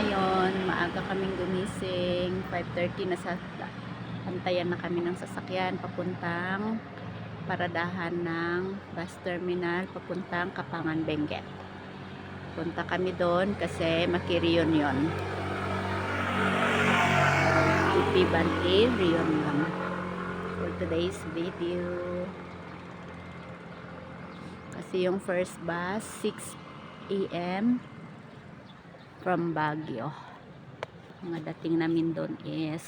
ngayon. Maaga kaming gumising. 5.30 na sa antayan na kami ng sasakyan papuntang paradahan ng bus terminal papuntang Kapangan Benguet. Punta kami doon kasi maki-reunion. Ipiban A reunion for today's video. Kasi yung first bus 6 a.m. from Baguio. Mga dating namin doon is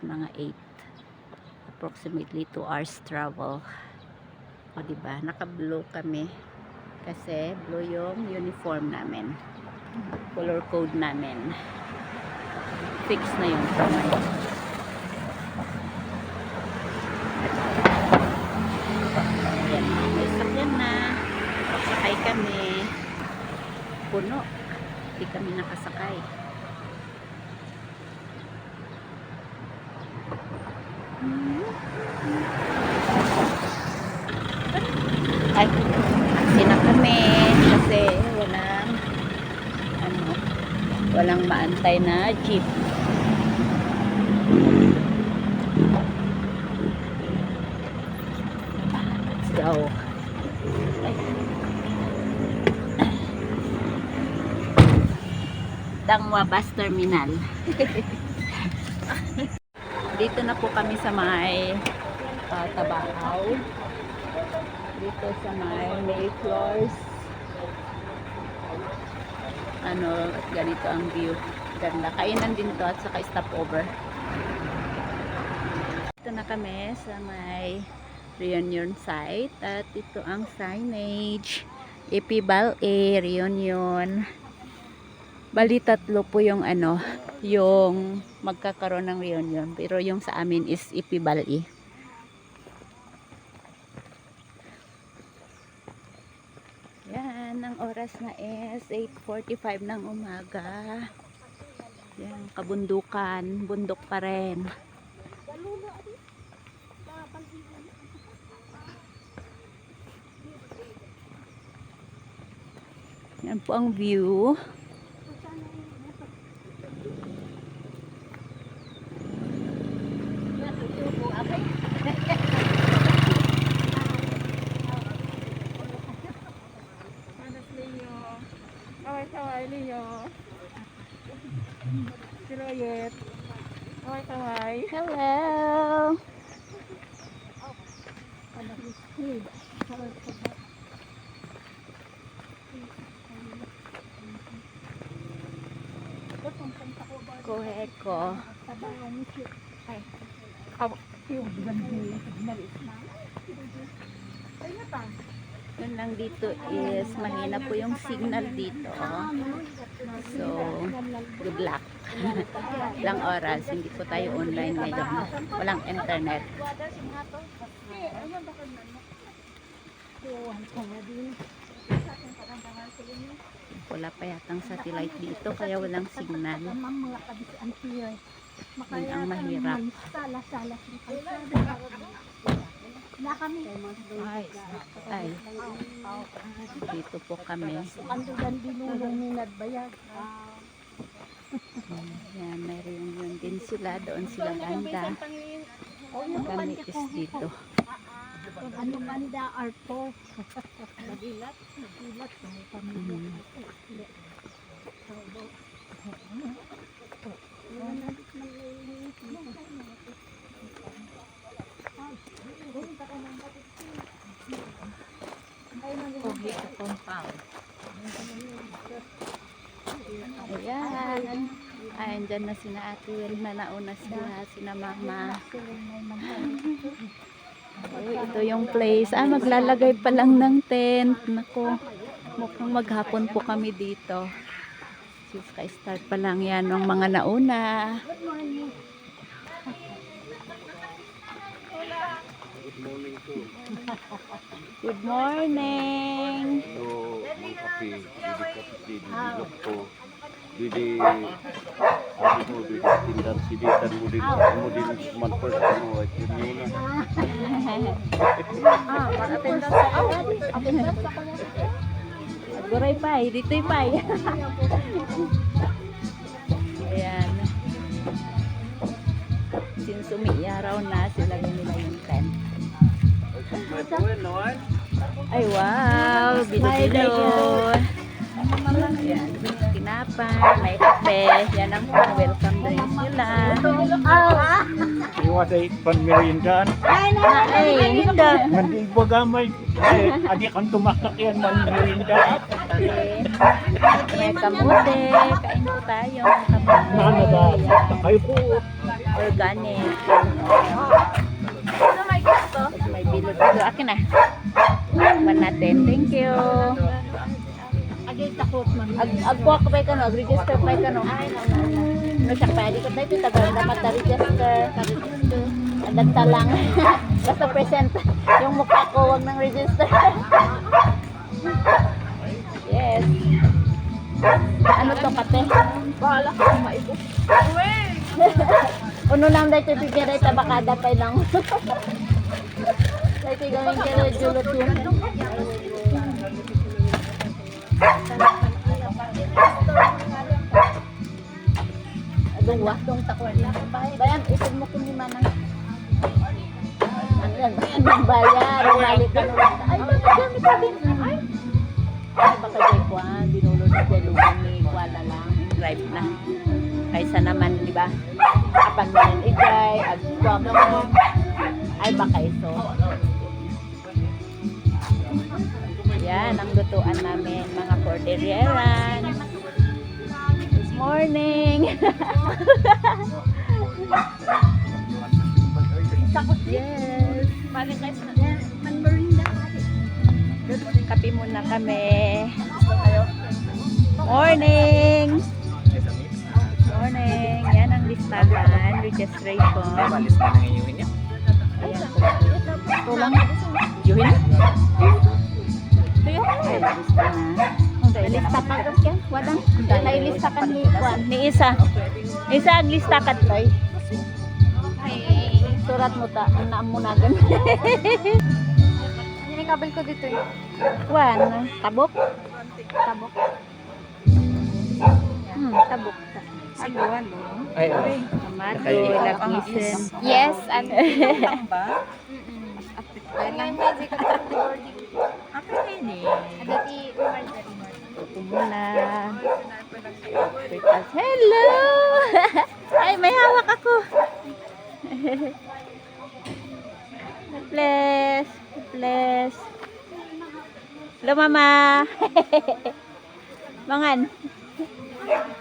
mga 8 approximately 2 hours travel. O diba, naka-blue kami kasi blue yung uniform namin. Color code namin. Fix na yung kamay. Ayan, may sakyan na. Sakay kami. Puno. Hindi kami nakasakay. Ay, aksi na kami kasi walang ano, walang maantay na jeep. Dangwa Bus Terminal. Dito na po kami sa may uh, Tabacaw. Dito sa may May Floors. Ano, ganito ang view. Ganda. Kainan din to at saka stopover. Dito na kami sa may reunion site at ito ang signage. Ipibal A reunion. Bali tatlo po yung ano, yung magkakaroon ng reunion. Pero yung sa amin is Ipibal A. Yan, ang oras na is 8.45 ng umaga. Yan, kabundukan. Bundok pa rin. Yan po ang view. Kuheko. Yun lang dito is mahina po yung signal dito. So, good luck. Ilang oras, hindi po tayo online ngayon. Walang internet. Wala pa yatang satellite dito kaya walang signal. Yun ang mahirap. Ay, ay. Dito po kami. Yan, may reunion din sila. Doon sila ganda. Kami is dito. Ano banda arto? Nagilat. Nagilat. Kami Mhm. Kogi sa compound. Ayan. Ayan, dyan na sina Ate Will na nauna sila, sina Mama. Ito yung place. Ah, maglalagay pa lang ng tent. Nako, mukhang maghapon po kami dito. Sis, start pa lang yan ng mga nauna. Good morning. So, mga kape, bili kape din, bilog ko. Bili, abi mo, bili tindan silitan mo din, mo din man first, ano, at yun yun na. Ah, para-attendance ako. Attendance ako. Aguray pa, dito'y pa. Ayan. Since umiyaraw na, sila nila yung tent. Ay, wow! Bilo-bilo! Ayan, tinapay, may kape. Yan ang welcome drinks nila. Iwasay panmerindahan. Ay, hindi. Hindi bagamay. Ay, adik ang tumakak yan ng merindahan. May kamote. Kain po tayo. kamote. Nana ba? Kayo po. Organic. Tapos may bilo-bilo. Akin na. Tikman natin. Thank you. Takot man. Ag agkuha ko pa ka no, ag-register pa ka no. Ano siya pwede ko tayo tagal dapat na-register. Ang dagta lang. Basta present yung mukha ko, wag nang register. yes. Ano to kate? Bahala ka kung maibos. Uno lang dahil ito bigyan dahil tabakada pa lang. Dahil ito gawin kaya julot yun. Adong wa, dong takwan lang. Bayan, isip mo kung lima ng yan, bayan ng bayan. Malit na nung Ay, bakit yan? Ito din. Ay, baka dyan ko ah. Dinulod na dyan lugan ni Kuala lang. Drive na. Kaysa naman, di ba? Apan mo yung i-drive. Ay, baka iso. Yan, ang lutuan namin, mga Cordilleran. Good morning! yes! Kape muna kami. Morning! Morning! Yan ang listahan, registration. Niya. Ayan. Tulang. Yuhin? Ito yun? Ay, lista na. Lista pa ka siya? Wadang. Dahil lista ka ni Juan. Ni Isa. Isa ang lista ka toy. Surat mo ta. Naam mo na gan. Yan yung kabel ko dito eh. Juan. Tabok? Tabok. Hmm, tabok. Sigwan, no? Ay, oh. Amado, lakisen. Yes, and ba? Ngayon pwede ko sa muna. Pitas. Hello! Ay, may hawak ako. Bless. Bless. Hello, mama. Mangan.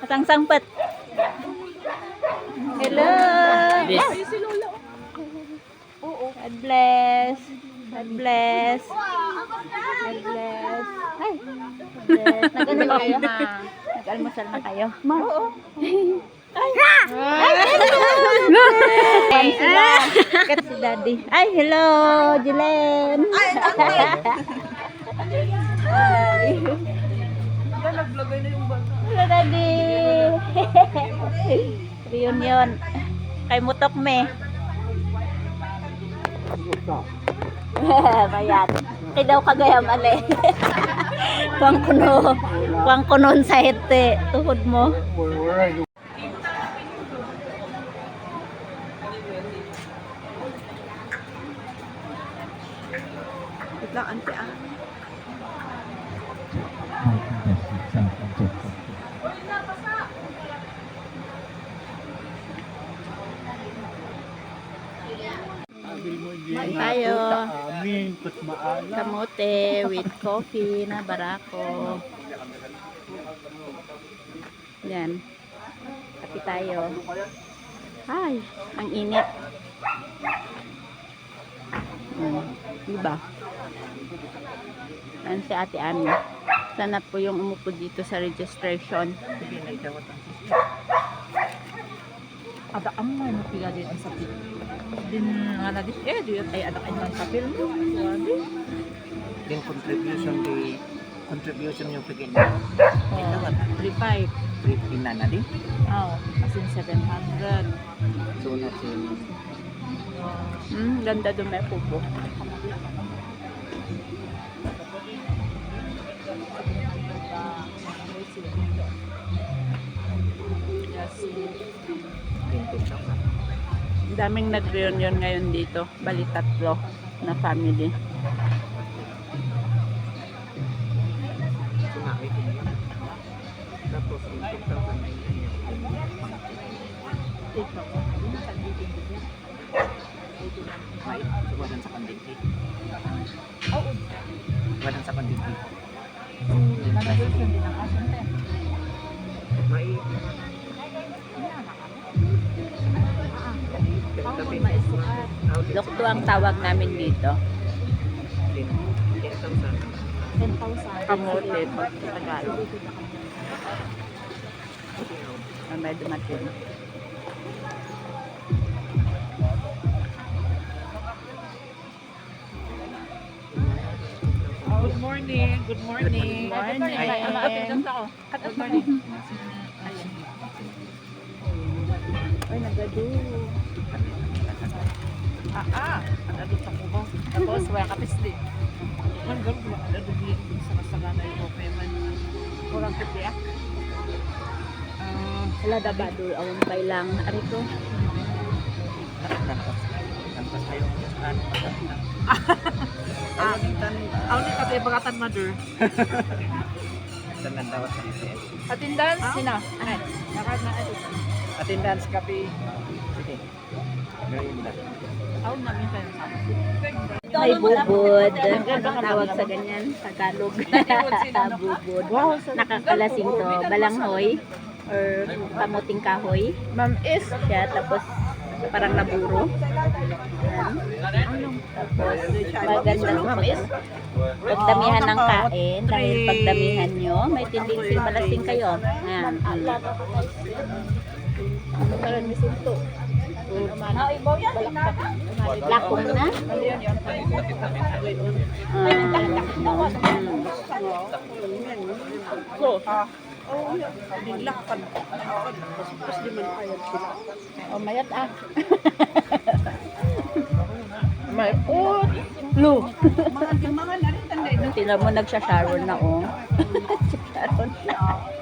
Atang sangpet. Hello. Yes. God bless. God bless. God bless. Ay. God bless. Nag-ano na kayo? Nag-almusal na kayo? Oo. Ay. Ay, hello. Ayan sila. Kat si daddy. Ay, hello, Julen. Ay, Ay. Naglagay na yung bata. Hello, daddy. Reunion. Kay Mutok me. Bayat. Kay daw kagayam ale. Kuang kuno. Kuang kunon sa hete. Tuhod mo. Wait lang, ante ah. Kain tayo. Kamote with coffee na barako. Yan. Kapi tayo. Ay, ang init. Hmm, diba? Yan si ate Ami. Sana po yung umupo dito sa registration. ada amma yang pila din ang sapil din nga na eh di ay ada kanya ang sapil din contribution di contribution yung pagin na ito ba 35 35 na na di oh as in 700 so na hmm ganda dumi po po Yes. 25 ka. Ang daming nag-reunion ngayon dito. Bali tatlo na family. Tapos 8,000 Ay, tumadan sa pandikit. Oo. Tumadan sa pandikit. Nagagawin din ang asan, te. May Lokto ang tawag namin dito. 10,000. Kamote pag sa Tagalog. Ah, may dumating. Good morning. Good morning. Morning. Ay, ate, dyan ako. Good morning. Ay, nagado. Ah, ah. Ang adot sa kubo. Tapos, wala kapis din. Man, gano'n ba? Ano din sa kasagana yung okay man. Kurang puti ah. Ah, Wala da ba doon awang bailang arito. ah, Ako ni tatay bagatan mother. Attendance, sino? Ay, nakad na ito. Attendance kape. Sige. Ako na minsan sa May bubod. Tawag sa ganyan. Tagalog. Bubod. Nakakalasing to. Balanghoy. Or kamuting kahoy. Ma'am is Siya. Tapos parang naburo. Tapos maganda. Pagdamihan ng kain. Dahil pagdamihan nyo, may tendency malasing kayo. Yan. Parang misinto. Lakong na. Ah, bigla ka. Tapos di man kaya sila. oh, mayat ah. May put. Lu. Mga mga narin tanday no. Tingnan mo nagsha-shower na oh. Shower na.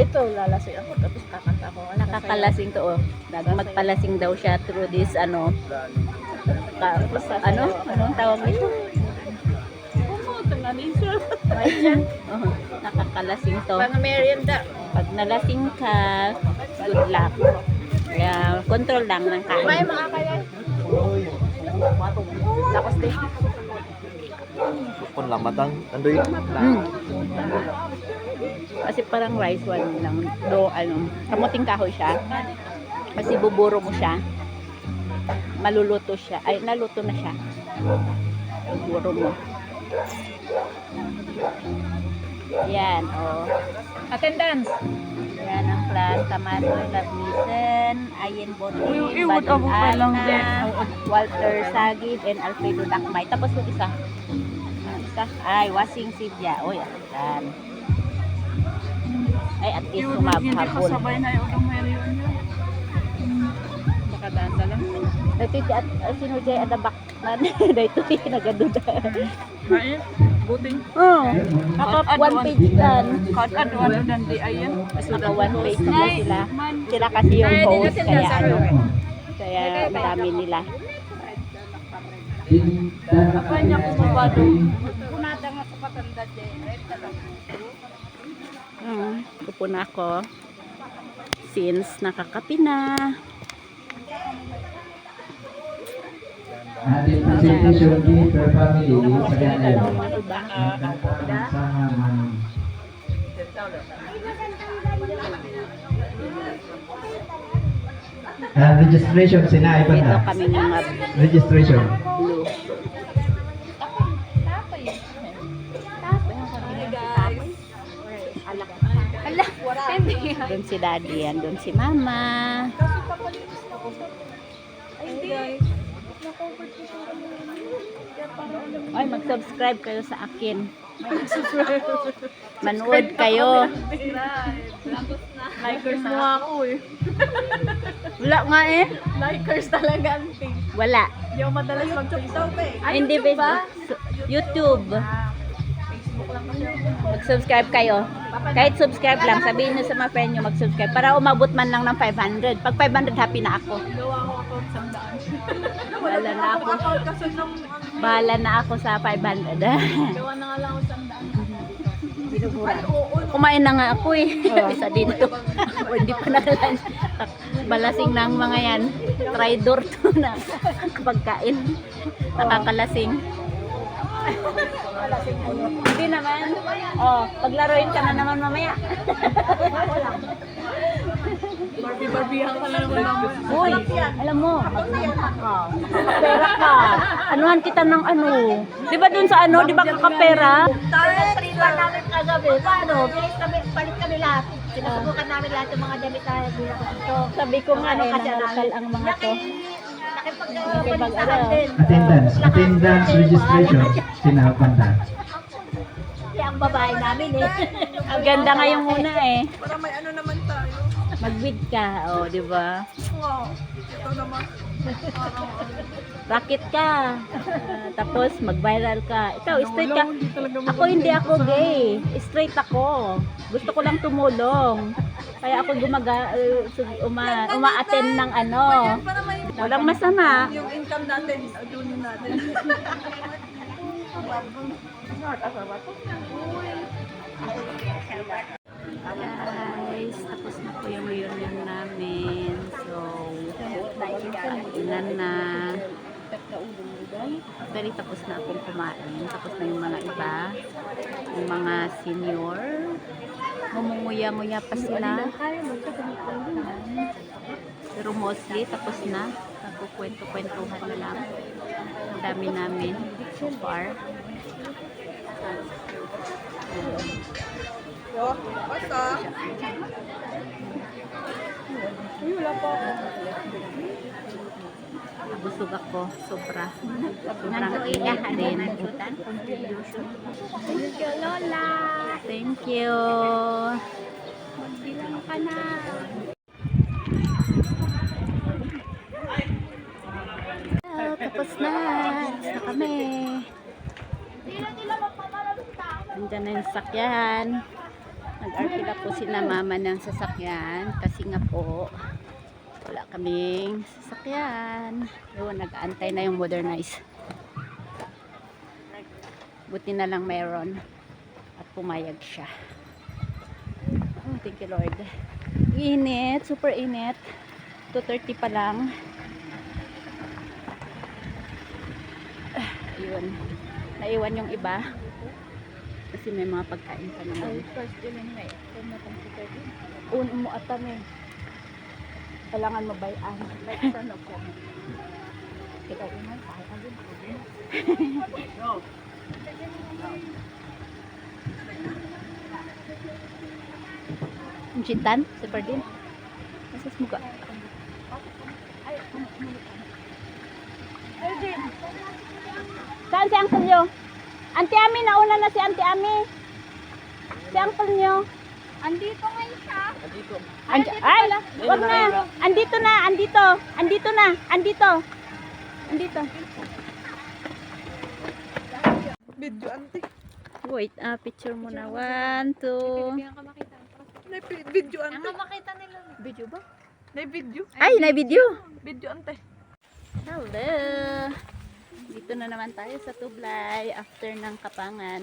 Ito lalasay ako tapos kakanta ko. Nakakalasing to oh. Dapat magpalasing daw siya through this ano. Ka, ano? Anong tawag nito? Oh, nakakalasing to. Pang merienda. Pag nalasing ka, good luck. Kaya control lang ng kain. May mga kaya. Tapos din. Kung lamatang, andoy. Mm. Kasi parang rice one lang. Do, ano, kamuting kahoy siya. Kasi buburo mo siya. Maluluto siya. Ay, naluto na siya. Buburo mo. Yan, oh. Attendance. Yan ang plan. Tamatoy, Labnisen, Ayen Botin, Badon. Ana, Walter Sagid, and Alfredo Dakmay. Tapos yung isa. Ang isa. Ay, Wasing Sibya. Uy, yan. Ay, at least sumabhabol. na yung meron yun. Baka dansa lang. Dito iti at at sino jay adabak man. Dito iti nagaduda. Main. Buting. Oh, naka one page dan. Kad ano ano dan di ayan. Naka one page na sila. Sila kasi yung host kaya ano. Kaya ang dami nila. Apa niya kumabado. Kunada nga sa patanda dyan. Mm, upo na ako. Since nakakapi na. Per family ganyan. Mga iba. Nagkakapansahan. Ah, registration sina iba Dito na. kami Registration. blue. Doon si daddy yan. Doon si mama. Ay, mag-subscribe kayo sa akin. Manood kayo. Likers mo ako eh. Wala nga eh. Likers talaga ang thing. Wala. Hindi ako madalas mag-tiktok eh. Ay, Hindi ba? YouTube. Facebook lang kasi ako. Mag-subscribe kayo. Kahit subscribe lang, sabihin nyo sa mga friend nyo mag-subscribe para umabot man lang ng 500. Pag 500, happy na ako. Gawa ko ako sa daan. Bahala na ako. Account Bahala na ako sa 500. gawa na nga lang ako sa daan. Kumain na nga ako eh. Isa dito. O, hindi pa nakalan. Balasing ng mga yan. Tridor to na pagkain. Nakakalasing. Hindi naman. Oh, paglaruin ka na naman mamaya. Barbie-barbihan ka na naman. Uy, alam mo, ka. Pera ka. Anuhan kita ng ano. Di ba dun sa ano, di ba kakapera? Trailer namin kagabi. Paano? Bilis kami, palit kami lahat. Sinusubukan namin lahat yung mga damit tayo dito. Sabi ko nga eh, nangalakal ang mga to. Nakipag-balisahan din. Attendance. Attendance registration. Sinabanda. Kaya ang babae namin eh. Ang ganda nga yung muna eh. Para may ano naman tayo. Mag-wig ka, oh, di ba? Wow. Ito naman. Rocket ka. Ah, tapos mag-viral ka. Ikaw, straight ka. Ako hindi ako gay. Straight ako. Gusto ko lang tumulong. Kaya ako gumaga uh, uma, uma-attend ng ano. Walang masama. yung income natin, adunin natin. Guys, tapos na po yung reunion namin. So, ilan na. Actually, tapos na akong kumain. Tapos na yung mga iba. Yung mga senior. Ngumunguya-nguya pa sila. Pero mostly, tapos na. Nagkukwento-kwentuhan na lang. Ang dami namin so far. Basta. Busog ako, sobra. Sobrang init din. Thank you, Lola. Thank you. Magbilang ka na. Hello, tapos na. Tapos na kami. Nandiyan na yung sasakyan. Nag-arkila po si na mama ng sasakyan kasi nga po wala kaming sasakyan. Yun, nag-aantay na yung modernize. Buti na lang mayroon. At pumayag siya. Oh, thank you Lord. Init, super init. 2.30 pa lang. Ayun. Naiwan yung iba. Kasi may mga pagkain pa naman. First yun na eh. Uno mo atam eh. Kailangan mabayan. Like son of Kevin. Ikaw una, kaya ka din. Ang chintan, si Pardin. Masas muka. Saan si Uncle nyo? Auntie Ami, nauna na si Auntie Ami. Si Uncle nyo. Andito ngayon siya. Andi ay, wag na. Andito na, andito. Andito na, andito. Andito. Video ante. Wait, ah, picture mo na. One, two. Video Ang ante. makita nila. Video ba? May video. Ay, na video. Video ante. Hello. Dito na naman tayo sa Tublay after ng Kapangan.